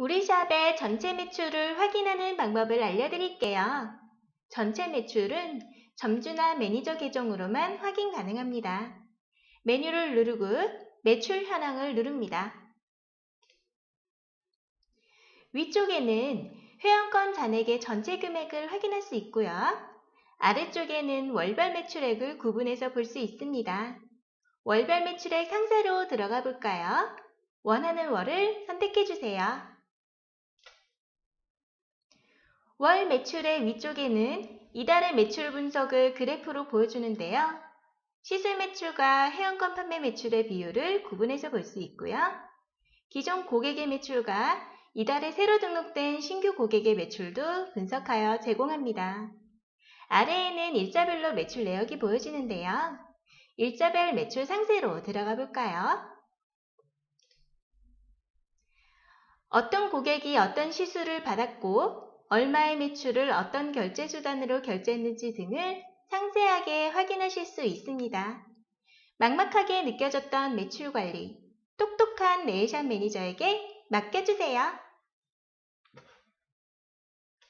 우리 샵의 전체 매출을 확인하는 방법을 알려드릴게요. 전체 매출은 점주나 매니저 계정으로만 확인 가능합니다. 메뉴를 누르고 매출 현황을 누릅니다. 위쪽에는 회원권 잔액의 전체 금액을 확인할 수 있고요. 아래쪽에는 월별 매출액을 구분해서 볼 수 있습니다. 월별 매출액 상세로 들어가 볼까요? 원하는 월을 선택해 주세요. 월 매출의 위쪽에는 이달의 매출 분석을 그래프로 보여주는데요. 시세 매출과 회원권 판매 매출의 비율을 구분해서 볼 수 있고요. 기존 고객의 매출과 이달에 새로 등록된 신규 고객의 매출도 분석하여 제공합니다. 아래에는 일자별로 매출 내역이 보여지는데요. 일자별 매출 상세로 들어가 볼까요? 어떤 고객이 어떤 시수를 받았고 얼마의 매출을 어떤 결제 수단으로 결제했는지 등을 상세하게 확인하실 수 있습니다. 막막하게 느껴졌던 매출 관리, 똑똑한 네일샵 매니저에게 맡겨주세요.